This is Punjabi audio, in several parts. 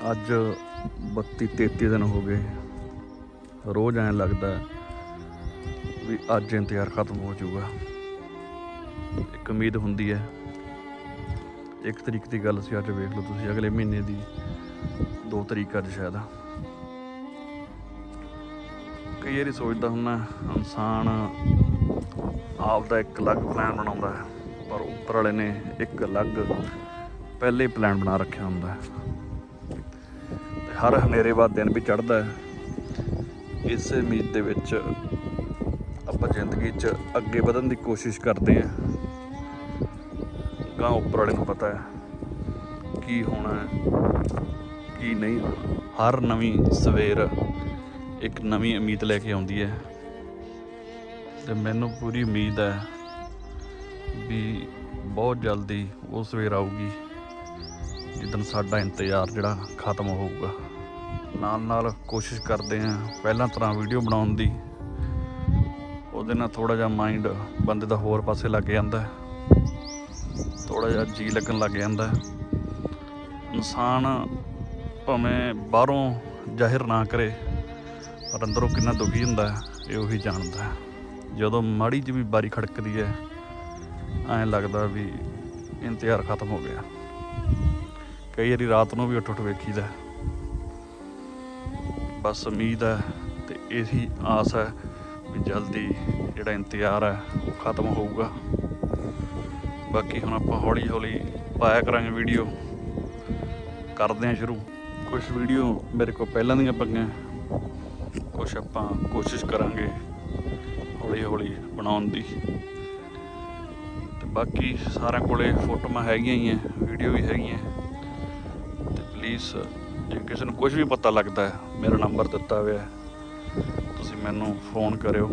ਅੱਜ 32 33 ਦਿਨ ਹੋ ਗਏ। ਰੋਜ਼ ਐਂ ਲੱਗਦਾ ਵੀ ਅੱਜ ਇੰਤਜ਼ਾਰ ਖਤਮ ਹੋ ਜਾਊਗਾ। ਇੱਕ ਉਮੀਦ ਹੁੰਦੀ ਹੈ। ਇੱਕ ਤਰੀਕ ਦੀ ਗੱਲ ਸੀ, ਅੱਜ ਵੇਖ ਲਓ ਤੁਸੀਂ, ਅਗਲੇ ਮਹੀਨੇ ਦੀ। 2 ਤਰੀਕ ਅੱਜ ਸ਼ਾਇਦ। ਕਈ ਵਾਰੀ ਸੋਚਦਾ ਹੁੰਦਾ, ਇਨਸਾਨ ਆਪ ਦਾ ਇੱਕ ਅਲੱਗ ਪਲਾਨ ਬਣਾਉਂਦਾ ਹੈ, ਪਰ ਉੱਪਰ ਵਾਲੇ ਨੇ ਇੱਕ ਅਲੱਗ ਪਹਿਲੇ ਪਲਾਨ ਬਣਾ ਰੱਖਿਆ ਹੁੰਦਾ ਹੈ। ਹਰ ਹਨੇਰੇ ਬਾਅਦ ਦਿਨ ਵੀ ਚੜ੍ਹਦਾ ਹੈ। ਇਸੇ ਉਮੀਦ ਦੇ ਵਿੱਚ ਆਪਾਂ ਜ਼ਿੰਦਗੀ 'ਚ ਅੱਗੇ ਵਧਣ ਦੀ ਕੋਸ਼ਿਸ਼ ਕਰਦੇ ਹਾਂ। ਗਾਂ ਉੱਪਰ ਵਾਲੇ ਨੂੰ ਪਤਾ ਹੈ ਕੀ ਹੋਣਾ ਹੈ, ਕੀ ਨਹੀਂ। ਹਰ ਨਵੀਂ ਸਵੇਰ ਇੱਕ ਨਵੀਂ ਉਮੀਦ ਲੈ ਕੇ ਆਉਂਦੀ ਹੈ। ਤੇ ਮੈਨੂੰ ਪੂਰੀ ਉਮੀਦ ਹੈ ਵੀ ਬਹੁਤ ਜਲਦੀ ਉਹ ਸਵੇਰ ਆਊਗੀ। ਜਿੱਦਣ ਸਾਡਾ ਇੰਤਜ਼ਾਰ ਜਿਹੜਾ ਖਤਮ ਹੋਊਗਾ। ਨਾਲ ਨਾਲ ਕੋਸ਼ਿਸ਼ ਕਰਦੇ ਆਂ ਪਹਿਲਾਂ ਤਰ੍ਹਾਂ ਵੀਡੀਓ ਬਣਾਉਣ ਦੀ। ਉਹਦੇ ਨਾਲ ਥੋੜਾ ਜਿਹਾ ਮਾਈਂਡ ਬੰਦੇ ਦਾ ਹੋਰ ਪਾਸੇ ਲੱਗ ਜਾਂਦਾ ਹੈ। ਥੋੜਾ ਜਿਹਾ ਜੀ ਲੱਗਣ ਲੱਗ ਜਾਂਦਾ ਇਨਸਾਨ ਭਾਵੇਂ ਬਾਹਰੋਂ ਜ਼ਾਹਿਰ ਨਾ ਕਰੇ, ਪਰ ਅੰਦਰੋਂ ਕਿੰਨਾ ਦੁਖੀ ਹੁੰਦਾ ਇਹ ਉਹੀ ਜਾਣਦਾ ਜਦੋਂ ਮਾੜੀ ਜਿਹੀ ਵੀ ਬਾਰੀ ਖੜਕਦੀ ਹੈ, ਐਂ ਲੱਗਦਾ ਵੀ ਇੰਤਜ਼ਾਰ ਖਤਮ ਹੋ ਗਿਆ। ਕਈ ਵਾਰੀ ਰਾਤ ਨੂੰ ਵੀ ਉੱਠ ਉੱਠ ਵੇਖੀਦਾ ਹੈ। ਬਸ ਉਮੀਦ ਹੈ ਤੇ ਇਹੀ ਆਸ ਹੈ ਵੀ ਜਲਦੀ ਜਿਹੜਾ ਇੰਤਜ਼ਾਰ ਹੈ ਉਹ ਖਤਮ ਹੋਊਗਾ। ਬਾਕੀ ਹੁਣ ਆਪਾਂ ਹੌਲੀ ਹੌਲੀ ਪਾਇਆ ਕਰਾਂਗੇ ਵੀਡੀਓ। ਕਰਦੇ ਹਾਂ ਸ਼ੁਰੂ। ਕੁਝ ਵੀਡੀਓ ਮੇਰੇ ਕੋਲ ਪਹਿਲਾਂ ਦੀਆਂ ਪਈਆਂ। ਕੁਝ ਆਪਾਂ ਕੋਸ਼ਿਸ਼ ਕਰਾਂਗੇ ਹੌਲੀ ਹੌਲੀ ਬਣਾਉਣ ਦੀ। ਤੇ ਬਾਕੀ ਸਾਰਿਆਂ ਕੋਲੇ ਫੋਟੋਆਂ ਹੈਗੀਆਂ ਹੀ ਐ ਵੀਡੀਓ ਵੀ ਹੈਗੀਆਂ। ਪਲੀਜ਼ ਜੇ ਕਿਸੇ ਨੂੰ ਕੁਝ ਵੀ ਪਤਾ ਲੱਗਦਾ ਹੈ, ਮੇਰਾ ਨੰਬਰ ਦਿੱਤਾ ਹੋਇਆ ਹੈ, ਤੁਸੀਂ ਮੈਨੂੰ ਫੋਨ ਕਰਿਓ,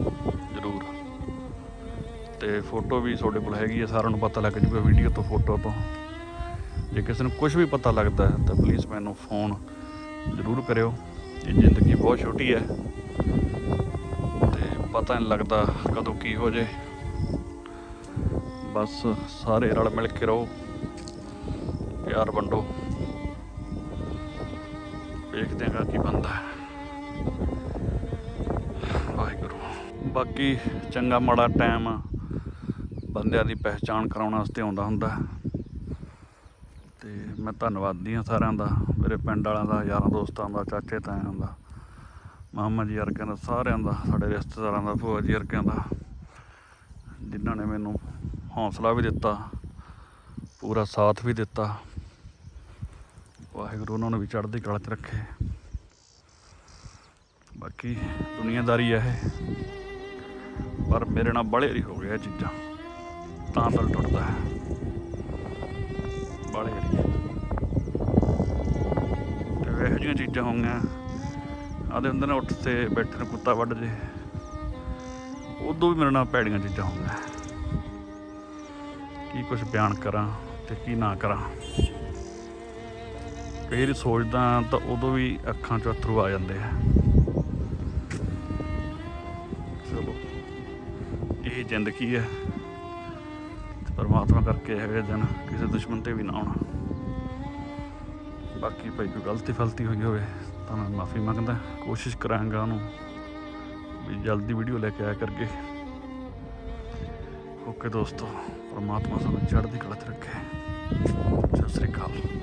ਜ਼ਰੂਰ। ਤੇ ਫੋਟੋ ਵੀ ਤੁਹਾਡੇ ਕੋਲ ਹੈਗੀ ਹੈ, ਸਾਰਿਆਂ ਨੂੰ ਪਤਾ ਲੱਗ ਜੂਗਾ ਵੀਡੀਓ ਤੋਂ, ਫੋਟੋ ਤੋਂ। ਜੇ ਕਿਸੇ ਨੂੰ ਕੁਝ ਵੀ ਪਤਾ ਲੱਗਦਾ ਹੈ, ਤਾਂ ਪਲੀਜ਼ ਮੈਨੂੰ ਫੋਨ ਜ਼ਰੂਰ ਕਰਿਓ। ਇਹ ਜ਼ਿੰਦਗੀ ਬਹੁਤ ਛੋਟੀ ਹੈ। ਤੇ ਪਤਾ ਨਹੀਂ ਲੱਗਦਾ ਕਦੋਂ ਕੀ ਹੋ ਜੇ ਬਸ ਸਾਰੇ ਰਲ ਮਿਲ ਕੇ ਰਹੋ। ਪਿਆਰ ਵੰਡੋ। ਵੇਖਦੇ ਹਾਂ ਕੀ ਬੰਦਾ ਵਾਹਿਗੁਰੂ। ਬਾਕੀ ਚੰਗਾ ਮਾੜਾ ਟਾਈਮ ਬੰਦਿਆਂ ਦੀ ਪਹਿਚਾਣ ਕਰਾਉਣ ਵਾਸਤੇ ਆਉਂਦਾ ਹੁੰਦਾ ਹੈ। ਤੇ ਮੈਂ ਧੰਨਵਾਦੀ ਹਾਂ ਸਾਰਿਆਂ ਦਾ, ਮੇਰੇ ਪਿੰਡ ਵਾਲਿਆਂ ਦਾ, ਯਾਰਾਂ ਦੋਸਤਾਂ ਦਾ, ਚਾਚੇ ਤਾਇਆਂ ਦਾ, ਮਾਮਾ ਜੀ ਵਰਗਿਆਂ ਦਾ, ਸਾਰਿਆਂ ਦਾ, ਸਾਡੇ ਰਿਸ਼ਤੇਦਾਰਾਂ ਦਾ, ਭੂਆ ਜੀ ਵਰਗਿਆਂ ਦਾ, ਜਿਨ੍ਹਾਂ ਨੇ ਮੈਨੂੰ ਹੌਸਲਾ ਵੀ ਦਿੱਤਾ, ਪੂਰਾ ਸਾਥ ਵੀ ਦਿੱਤਾ। ਵਾਹਿਗੁਰੂ, ਉਹਨਾਂ ਨੂੰ ਵੀ ਚੜ੍ਹਦੀ ਕਲਾ 'ਚ ਰੱਖੇ। ਬਾਕੀ ਦੁਨੀਆਦਾਰੀ ਹੈ। ਇਹ ਪਰ ਮੇਰੇ ਨਾਲ ਬੜੇ ਰੀ ਹੋ ਗਿਆ ਚੀਜ਼ਾਂ। ਤਾਂ ਦਿਲ ਟੁੱਟਦਾ ਹੈ। ਬੜੇ ਤੇ ਇਹੋ ਜਿਹੀਆਂ ਚੀਜ਼ਾਂ ਹੋਈਆਂ। ਆਦੇ ਹੁੰਦੇ ਨੇ ਉੱਠ ਤੇ ਬੈਠੇ ਨੂੰ ਕੁੱਤਾ ਵੱਢ ਜੇ। ਉਦੋਂ ਵੀ ਮੇਰੇ ਨਾਲ ਭੈੜੀਆਂ ਚੀਜ਼ਾਂ ਹੋਈਆਂ। ਕੀ ਕੁਝ ਬਿਆਨ ਕਰਾਂ ਤੇ ਕੀ ਨਾ ਕਰਾਂ। ਕਈ ਵਾਰੀ ਸੋਚਦਾ ਤਾਂ ਉਦੋਂ ਵੀ ਅੱਖਾਂ 'ਚੋਂ ਅਥਰੂ ਆ ਜਾਂਦੇ ਆ। ਚਲੋ, ਇਹ ਜ਼ਿੰਦਗੀ ਹੈ। ਪਰਮਾਤਮਾ ਕਰਕੇ ਇਹੋ ਜਿਹੇ ਦਿਨ ਕਿਸੇ ਦੁਸ਼ਮਣ ਤੇ ਵੀ ਨਾ ਆਉਣਾ। ਬਾਕੀ ਭਾਈ ਕੋਈ ਗਲਤੀ ਫਲਤੀ ਹੋਈ ਹੋਵੇ ਤਾਂ ਮੈਂ ਮਾਫੀ ਮੰਗਦਾ। ਕੋਸ਼ਿਸ਼ ਕਰਾਂਗਾ ਉਹਨੂੰ ਵੀ ਜਲਦੀ ਵੀਡੀਓ ਲੈ ਕੇ ਆਇਆ ਕਰਕੇ। ਓਕੇ ਦੋਸਤੋ, ਪਰਮਾਤਮਾ ਸਾਨੂੰ ਚੜ੍ਹਦੀ ਕਲਾ 'ਚ ਰੱਖੇ। ਸਤਿ ਸ੍ਰੀ ਅਕਾਲ।